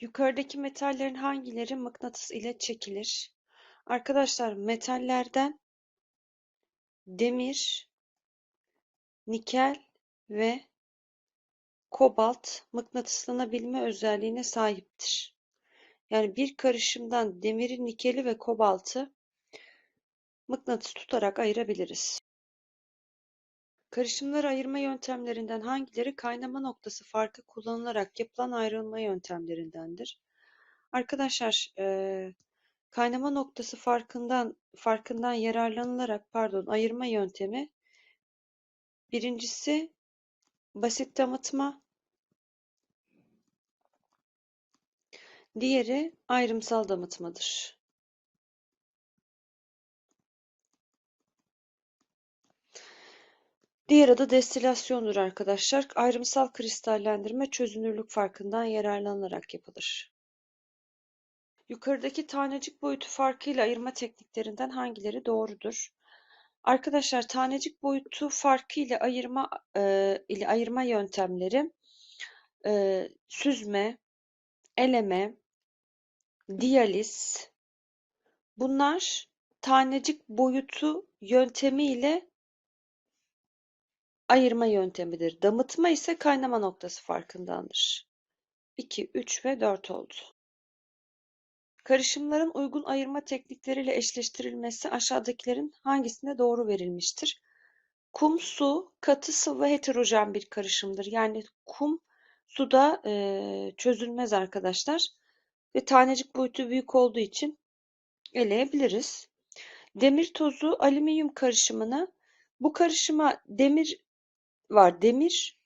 Yukarıdaki metallerin hangileri mıknatıs ile çekilir? Arkadaşlar metallerden demir, nikel ve kobalt mıknatıslanabilme özelliğine sahiptir. Yani bir karışımdan demiri, nikeli ve kobaltı mıknatıs tutarak ayırabiliriz. Karışımları ayırma yöntemlerinden hangileri kaynama noktası farkı kullanılarak yapılan ayrılma yöntemlerindendir? Arkadaşlar eee, kaynama noktası farkından farkından yararlanılarak pardon ayırma yöntemi birincisi basit damıtma diğeri ayrımsal damıtmadır. Diğer adı destilasyondur arkadaşlar. Ayrımsal kristallendirme çözünürlük farkından yararlanılarak yapılır. Yukarıdaki tanecik boyutu farkıyla ayırma tekniklerinden hangileri doğrudur? Arkadaşlar tanecik boyutu farkı ile ayırma e, ile ayırma yöntemleri e, süzme, eleme, diyaliz bunlar tanecik boyutu yöntemi ile ayırma yöntemidir. Damıtma ise kaynama noktası farkındandır. 2, 3 ve 4 oldu. Karışımların uygun ayırma teknikleriyle eşleştirilmesi aşağıdakilerin hangisinde doğru verilmiştir? Kum, su, katı sıvı heterojen bir karışımdır. Yani kum suda e, çözülmez arkadaşlar. Ve tanecik boyutu büyük olduğu için eleyebiliriz. Demir tozu alüminyum karışımını bu karışıma demir var. Demir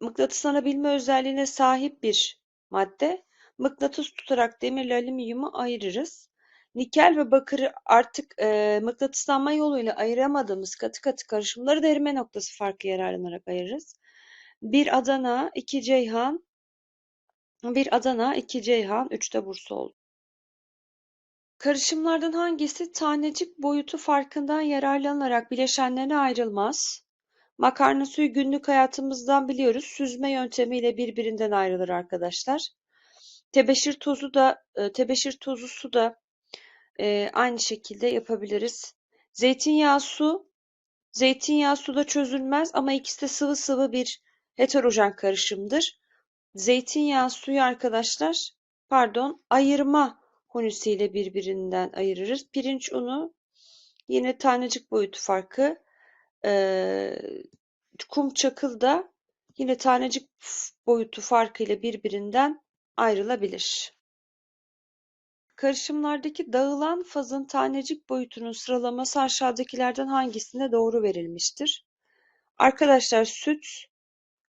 mıknatıslanabilme özelliğine sahip bir madde. Mıknatıs tutarak demirle alüminyumu ayırırız. Nikel ve bakırı artık e, mıknatıslanma yoluyla ayıramadığımız katı katı karışımları da erime noktası farkı yararlanarak ayırırız. Bir Adana, iki Ceyhan, bir Adana, iki Ceyhan, üç de Bursa oldu. Karışımlardan hangisi tanecik boyutu farkından yararlanarak bileşenlerine ayrılmaz? Makarna suyu günlük hayatımızdan biliyoruz. Süzme yöntemiyle birbirinden ayrılır arkadaşlar. Tebeşir tozu da e, tebeşir tozu su da e, aynı şekilde yapabiliriz. Zeytinyağı su zeytinyağı suda çözülmez ama ikisi de sıvı sıvı bir heterojen karışımdır. Zeytinyağı suyu arkadaşlar pardon ayırma hunisiyle birbirinden ayırırız. Pirinç unu yine tanecik boyutu farkı. Ee, kum çakıl da yine tanecik boyutu farkıyla birbirinden ayrılabilir. Karışımlardaki dağılan fazın tanecik boyutunun sıralaması aşağıdakilerden hangisinde doğru verilmiştir? Arkadaşlar süt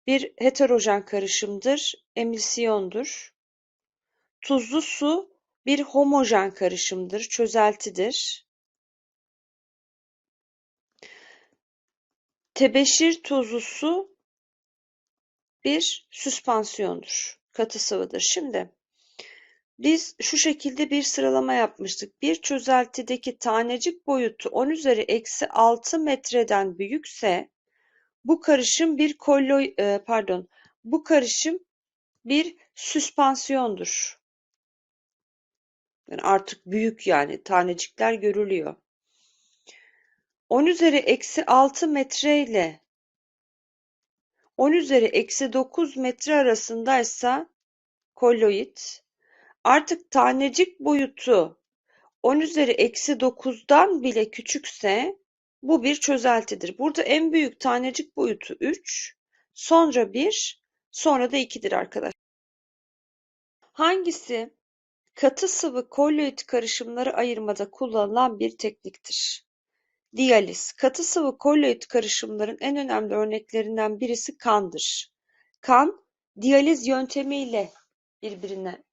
bir heterojen karışımdır, emilsiyondur. Tuzlu su bir homojen karışımdır, çözeltidir. Tebeşir tuzlu su bir süspansiyondur, katı sıvıdır. Şimdi biz şu şekilde bir sıralama yapmıştık. Bir çözeltideki tanecik boyutu 10 üzeri eksi 6 metreden büyükse bu karışım bir kolloy e, pardon bu karışım bir süspansiyondur. Yani artık büyük yani tanecikler görülüyor. 10 üzeri eksi 6 metre ile 10 üzeri eksi 9 metre arasındaysa kolloid artık tanecik boyutu 10 üzeri eksi 9'dan bile küçükse bu bir çözeltidir. Burada en büyük tanecik boyutu 3, sonra 1, sonra da 2'dir arkadaşlar. Hangisi katı sıvı kolloid karışımları ayırmada kullanılan bir tekniktir? Diyaliz, katı sıvı kolloid karışımların en önemli örneklerinden birisi kandır. Kan, diyaliz yöntemiyle birbirine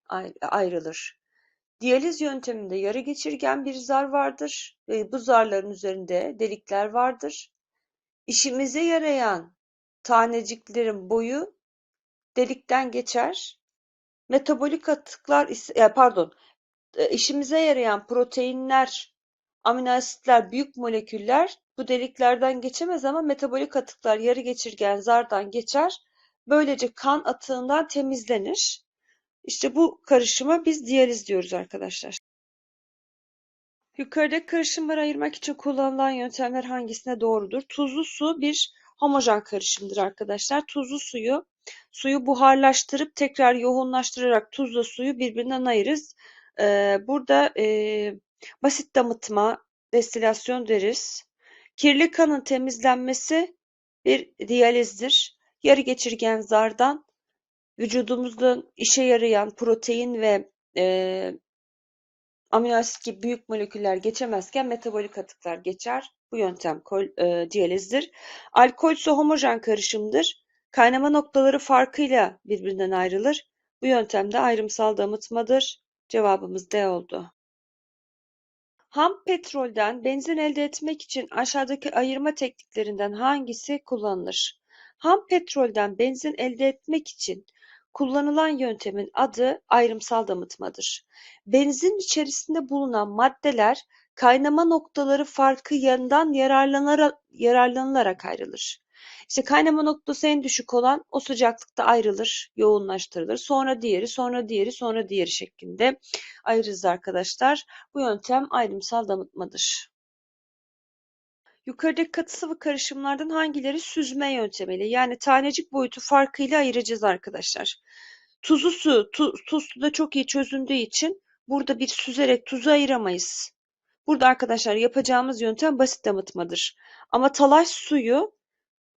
ayrılır. Diyaliz yönteminde yarı geçirgen bir zar vardır ve bu zarların üzerinde delikler vardır. İşimize yarayan taneciklerin boyu delikten geçer. Metabolik atıklar ise pardon e, işimize yarayan proteinler, amino asitler, büyük moleküller bu deliklerden geçemez ama metabolik atıklar yarı geçirgen zardan geçer. Böylece kan atığından temizlenir. İşte bu karışıma biz diyaliz diyoruz arkadaşlar. Yukarıdaki karışımları ayırmak için kullanılan yöntemler hangisine doğrudur? Tuzlu su bir homojen karışımdır arkadaşlar. Tuzlu suyu suyu buharlaştırıp tekrar yoğunlaştırarak tuzla suyu birbirinden ayırırız. Ee, burada e, basit damıtma, destilasyon deriz. Kirli kanın temizlenmesi bir diyalizdir. Yarı geçirgen zardan vücudumuzda işe yarayan protein ve e, amino asit gibi büyük moleküller geçemezken metabolik atıklar geçer. Bu yöntem kol, e, diyalizdir. Alkol su homojen karışımdır. Kaynama noktaları farkıyla birbirinden ayrılır. Bu yöntemde ayrımsal damıtmadır. Cevabımız D oldu. Ham petrolden benzin elde etmek için aşağıdaki ayırma tekniklerinden hangisi kullanılır? Ham petrolden benzin elde etmek için kullanılan yöntemin adı ayrımsal damıtmadır. Benzin içerisinde bulunan maddeler kaynama noktaları farkı yanından yararlanılarak ayrılır. İşte kaynama noktası en düşük olan o sıcaklıkta ayrılır, yoğunlaştırılır. Sonra diğeri, sonra diğeri, sonra diğeri şeklinde ayırırız arkadaşlar. Bu yöntem ayrımsal damıtmadır. Yukarıdaki katı sıvı karışımlardan hangileri süzme yöntemiyle yani tanecik boyutu farkıyla ayıracağız arkadaşlar. Tuzlu su, tu, tuz suda çok iyi çözündüğü için burada bir süzerek tuzu ayıramayız. Burada arkadaşlar yapacağımız yöntem basit damıtmadır. Ama talaş suyu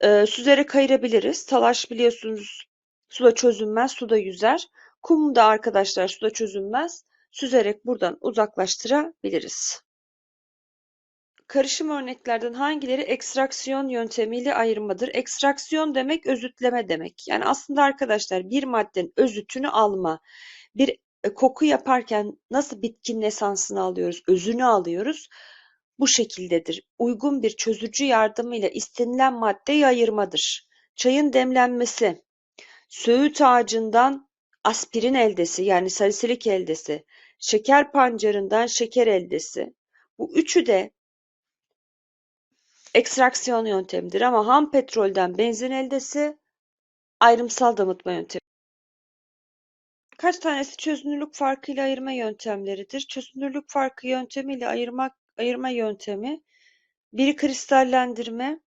e, süzerek ayırabiliriz. Talaş biliyorsunuz suda çözünmez, suda yüzer. Kum da arkadaşlar suda çözünmez. Süzerek buradan uzaklaştırabiliriz. Karışım örneklerden hangileri ekstraksiyon yöntemiyle ayırmadır? Ekstraksiyon demek özütleme demek. Yani aslında arkadaşlar bir maddenin özütünü alma, bir e, koku yaparken nasıl bitkinin esansını alıyoruz, özünü alıyoruz bu şekildedir. Uygun bir çözücü yardımıyla istenilen maddeyi ayırmadır. Çayın demlenmesi, söğüt ağacından aspirin eldesi yani salisilik eldesi, şeker pancarından şeker eldesi. Bu üçü de ekstraksiyon yöntemidir ama ham petrolden benzin eldesi ayrımsal damıtma yöntemi. Kaç tanesi çözünürlük farkıyla ayırma yöntemleridir? Çözünürlük farkı yöntemiyle ayırmak ayırma yöntemi biri kristallendirme,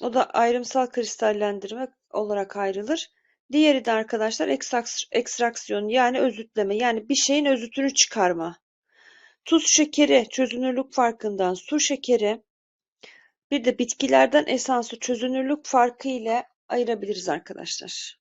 o da ayrımsal kristallendirme olarak ayrılır. Diğeri de arkadaşlar ekstraksiyon yani özütleme yani bir şeyin özütünü çıkarma. Tuz şekeri çözünürlük farkından su şekeri bir de bitkilerden esansı çözünürlük farkı ile ayırabiliriz arkadaşlar.